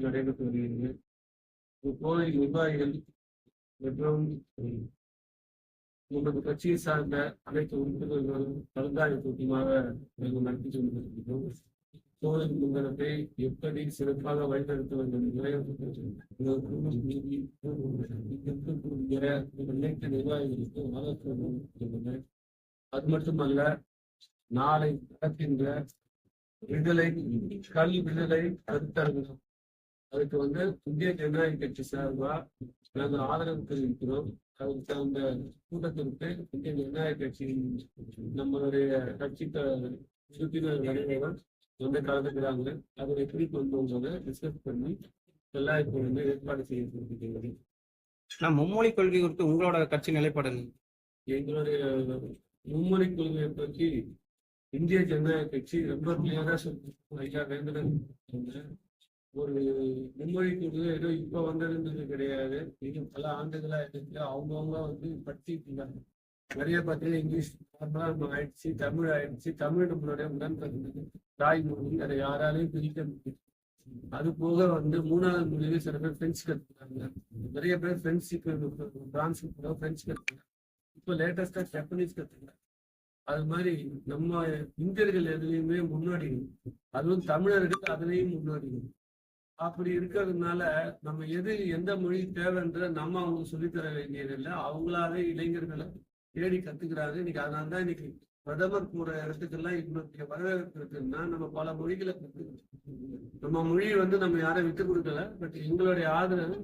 நடைபெற்று வருகிறது கோயில் நிர்வாகிகள் மற்றும் உங்களது கட்சியை சார்ந்த அனைத்து உறுப்பினர்களும் கலந்தாய்வு கூட்டமாக நாங்கள் நடத்தி கொண்டிருக்கிறோம் கோயில் முன்னரத்தை எப்படி சிறப்பாக வழிநடத்த வேண்டும் இருக்கக்கூடிய அனைத்து நிர்வாகிகளுக்கு ஆலோசனை அது மட்டுமல்ல நாளை நடக்கின்ற விடுதலை கல் விடுதலை கருத்தரங்கம் அதுக்கு வந்து இந்திய ஜனநாயக கட்சி சார்பா நாங்கள் ஆதரவு தெரிவிக்கிறோம். அதுக்கு தகுந்த கூட்டத்திற்கு இந்திய ஜனநாயக கட்சி நம்மளுடைய கட்சி உறுப்பினர் தலைவர்கள் வந்து கலந்துக்கிறாங்க. அதை எப்படி கொண்டு வந்ததை டிஸ்கஸ் பண்ணி இப்போ வந்து ஏற்பாடு செய்யப்பட்டிருக்கிறது நான் மும்மொழி கொள்கை குறித்து உங்களோட கட்சி நிலைப்பாடு? எங்களுடைய மும்மொழி கொள்கையை பற்றி இந்திய ஜனநாயக கட்சி ரொம்ப கிளியரா ஐயா வேந்தன் சொன்ன ஒரு மும்மொழி கொள்கை ஏதோ இப்ப வந்திருந்தது கிடையாது. இது பல ஆண்டுகளா இருக்கு. அவங்கவுங்க வந்து படிச்சுட்டு நிறைய பார்த்தீங்கன்னா இங்கிலீஷ் நம்ம ஆயிடுச்சு தமிழ் ஆயிடுச்சு. தமிழ் நம்மளுடைய உடன் பிறந்தது. தாய்மொழி அதை யாராலையும் பிரிக்க முடியும் அது போக வந்து மூணாவது மொழியில சில பேர் பிரெஞ்சு கற்றுக்கிறாங்க நிறைய பேர் பிரெஞ்சு பிரான்ஸ் கூட பிரெஞ்சு கற்றுக்கிறாங்க இப்போ லேட்டஸ்டா ஜப்பனீஸ் கற்றுக்கிறாங்க அது மாதிரி நம்ம இந்தியர்கள் எதுலையுமே முன்னாடி அதுவும் தமிழர்கள் அதுலேயும் முன்னாடி அப்படி இருக்கிறதுனால நம்ம எது எந்த மொழி தேவைன்ற நம்ம அவங்களுக்கு சொல்லித்தர வேண்டியதில்லை அவங்களாவே இளைஞர்களை தேடி கத்துக்கிறாங்க. இன்னைக்கு அதனால தான் இன்னைக்கு பிரதமர் போற இடத்துக்கெல்லாம் இன்னொரு வரவேற்பு இருக்குன்னா நம்ம பல மொழிகளை கத்துக்கிறோம் நம்ம மொழி வந்து நம்ம யாரும் விட்டு கொடுக்கல. பட் எங்களுடைய ஆதரவு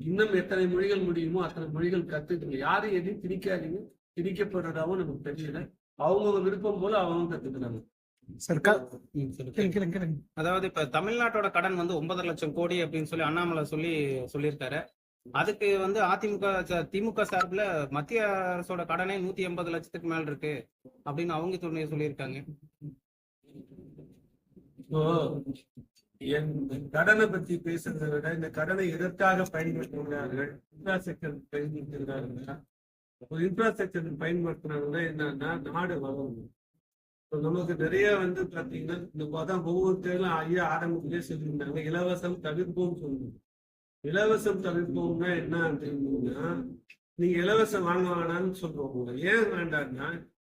இன்னும் எத்தனை மொழிகள் முடியுமோ அத்தனை மொழிகள் கத்துக்கங்க யாரும் எதையும் திணிக்காதீங்க. திணிக்கப்படுறதாவும் நமக்கு தெரியல. அவங்க விருப்பம் போல அவங்க கத்துக்கிறாங்க. அதாவது இப்ப தமிழ்நாட்டோட கடன் வந்து ஒன்பதரை லட்சம் கோடி அப்படின்னு சொல்லி அண்ணாமலை சொல்லி சொல்லியிருக்காரு. அதுக்கு வந்து அதிமுக திமுக சார்பில் மத்திய அரசோட கடனே நூத்தி எண்பது லட்சத்துக்கு மேல இருக்கு அப்படின்னு அவங்க துணை சொல்லியிருக்காங்க. என் கடனை பத்தி பேசுறதை விட இந்த கடனை எதற்காக பயன்படுத்துகிறார்கள்? இன்ஃப்ராஸ்ட்ரக்சர் பயன்படுத்துகிறார்கள் இன்ஃப்ராஸ்ட்ரக்சர் பயன்படுத்துறாங்கன்னா என்னன்னா நாடு வளரும். நமக்கு நிறைய வந்து பாத்தீங்கன்னா இந்த அதான் ஒவ்வொரு தேர்தலும் ஐயா ஆரம்பத்திலேயே சொல்லியிருந்தாங்க இலவசம் தவிர்ப்போம் சொல்லுங்க இலவசம் தவிர்ப்போம்னா என்ன அப்படின்னா நீங்க இலவசம் வாங்க வேணாம்னு சொல்றோம் ஏன் வேண்டாம்னா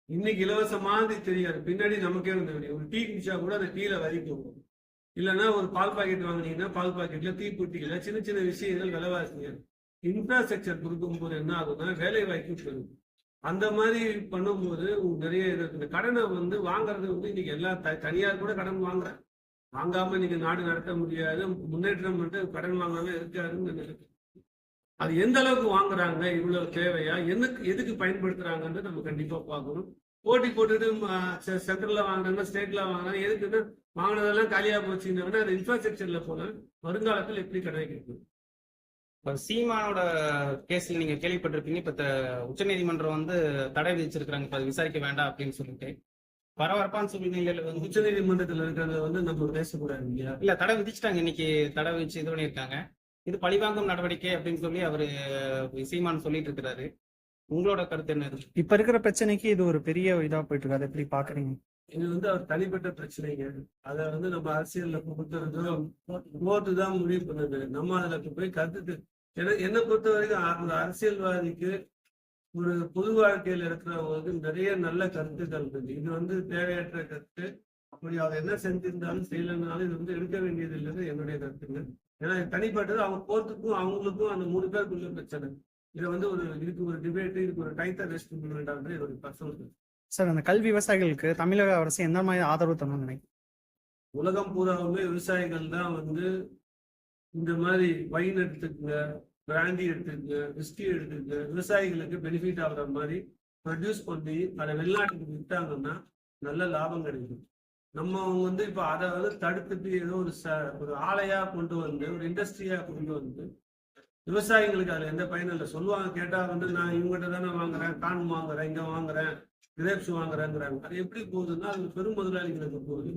இன்னைக்கு இலவசம் மாதிரி தெரியாது. பின்னாடி நமக்கே வந்து தெரியும். ஒரு டீ குடிச்சா கூட அந்த டீல வரி போகும். இல்லைன்னா ஒரு பால் பாக்கெட் வாங்குனீங்கன்னா பால் பாக்கெட்ல தீப்பொட்டிகள் சின்ன சின்ன விஷயங்கள் விலைவாசிங்க இன்ஃப்ராஸ்ட்ரக்சர் கொடுக்கும்போது என்ன ஆகும்னா வேலை வாய்ப்பு பெறும் அந்த மாதிரி பண்ணும்போது நிறைய இந்த கடனை வந்து வாங்குறது வந்து இன்னைக்கு எல்லா த- தனியார் கூட கடன் வாங்குறேன் வாங்காம இன்னைக்கு நாடு நடத்த முடியாது. முன்னேற்றம் வந்து கடன் வாங்காம இருக்காருன்னு நினைக்கிறேன் அது எந்த அளவுக்கு வாங்குறாங்க இவ்வளவு தேவையா? என்னக்கு எதுக்கு பயன்படுத்துறாங்கன்னு நம்ம கண்டிப்பா பார்க்கணும். போட்டி போட்டுட்டு சென்ட்ரல்ல வாங்குறாங்க ஸ்டேட்ல வாங்கினா எதுக்குன்னா வாங்கினதெல்லாம் காலியா போச்சுன்னா அது இன்ஃப்ராஸ்ட்ரக்சர்ல போனால் வருங்காலத்தில் எப்படி கடை கிடைக்கும் இப்ப சீமானோட கேஸ்ல நீங்க கேள்விப்பட்டிருப்பீங்க இப்ப உச்சநீதிமன்றம் வந்து தடை விதிச்சிருக்காங்க இப்ப அது விசாரிக்க வேண்டாம் அப்படின்னு சொல்லிட்டு. பரபரப்பான சூழ்நிலையில வந்து உச்ச நீதிமன்றத்தில் இருக்கிறத வந்து நம்ம பேசக்கூடாது இல்லையா? இல்ல தடை விதிச்சிட்டாங்க. இன்னைக்கு தடை விதிச்சு இது பண்ணியிருக்காங்க. இது பழிவாங்கும் நடவடிக்கை அப்படின்னு சொல்லி அவரு சீமான் சொல்லிட்டு இருக்கிறாரு. உங்களோட கருத்து என்ன? இப்ப இருக்கிற பிரச்சனைக்கு இது ஒரு பெரிய இதா போயிட்டு இருக்கு. அதை எப்படி பாக்குறீங்க? இது வந்து அவர் தனிப்பட்ட பிரச்சனைங்க. அதை வந்து நம்ம அரசியல்ல பொறுத்தவரைக்கும் கோர்ட்டு தான் முடிவு பண்ணுது. நம்ம அதுல போய் கருத்து என்ன என்னை பொறுத்த வரைக்கும் ஒரு அரசியல்வாதிக்கு ஒரு பொது வாழ்க்கையில இருக்கிறவங்களுக்கு நிறைய நல்ல கருத்துக்கள் இருக்கு இது வந்து தேவையற்ற கருத்து. அப்படி அவர் என்ன செஞ்சிருந்தாலும் செய்யலைனாலும் இது வந்து எடுக்க வேண்டியது இல்லைன்னு என்னுடைய கருத்துங்க. ஏன்னா தனிப்பட்டது. அவங்க கோர்த்துக்கும் அவங்களுக்கும் அந்த மூணு பேருக்குள்ள பிரச்சனை. இதை வந்து ஒரு இதுக்கு ஒரு டிபேட் இதுக்கு ஒரு டைத்தை ரெஸ்ட் பண்ண வேண்டாம் என்னுடைய பர்சனல் சார் அந்த கல்வி விவசாயிகளுக்கு தமிழக அரசு எந்த மாதிரி ஆதரவு தரணும்னு நினைக்கிறேன் உலகம் பூராவுமே விவசாயிகள் தான் வந்து இந்த மாதிரி வைன் எடுத்துக்கங்க பிராண்டி எடுத்துக்கங்க விஸ்கி எடுத்துக்கங்க விவசாயிகளுக்கு பெனிஃபிட் ஆகுற மாதிரி ப்ரொடியூஸ் பண்ணி அதை வெளிநாட்டுக்கு விட்டாங்கன்னா நல்ல லாபம் கிடைக்கும். நம்ம அவங்க வந்து இப்போ அதை வந்து தடுத்துட்டு ஏதோ ஒரு ச ஒரு ஆலையா கொண்டு வந்து ஒரு இண்டஸ்ட்ரியா கொண்டு வந்து விவசாயிகளுக்கு அதுல எந்த பயனும் இல்லை. சொல்லுவாங்க கேட்டா வந்து நான் இவங்ககிட்ட தானே வாங்குறேன். கான் வாங்குறேன் இங்க வாங்குறேன். கிரேப்ஸ் வாங்குறேங்கிறாங்க அது எப்படி போகுதுன்னா அது பெரும் முதலாளிகளுக்கு போகுது.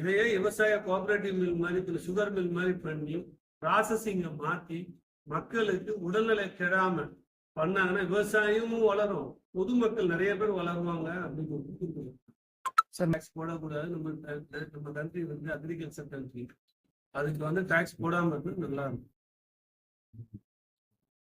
இதையே விவசாய கோஆபரேட்டிவ் மில் மாதிரி சுகர் மில் மாதிரி பண்ணி ப்ராசஸிங்கை மாத்தி மக்களுக்கு உடல்நிலை கெடாம பண்ணாங்கன்னா விவசாயமும் வளரும். பொதுமக்கள் நிறைய பேர் வளருவாங்க அப்படின்னு சார் டேக்ஸ் போடக்கூடாது. நம்ம நம்ம கண்ட்ரி வந்து அக்ரிகல்ச்சர் கண்ட்ரி அதுக்கு வந்து டாக்ஸ் போடாம இருந்து நல்லா இருக்கும். Mm-hmm.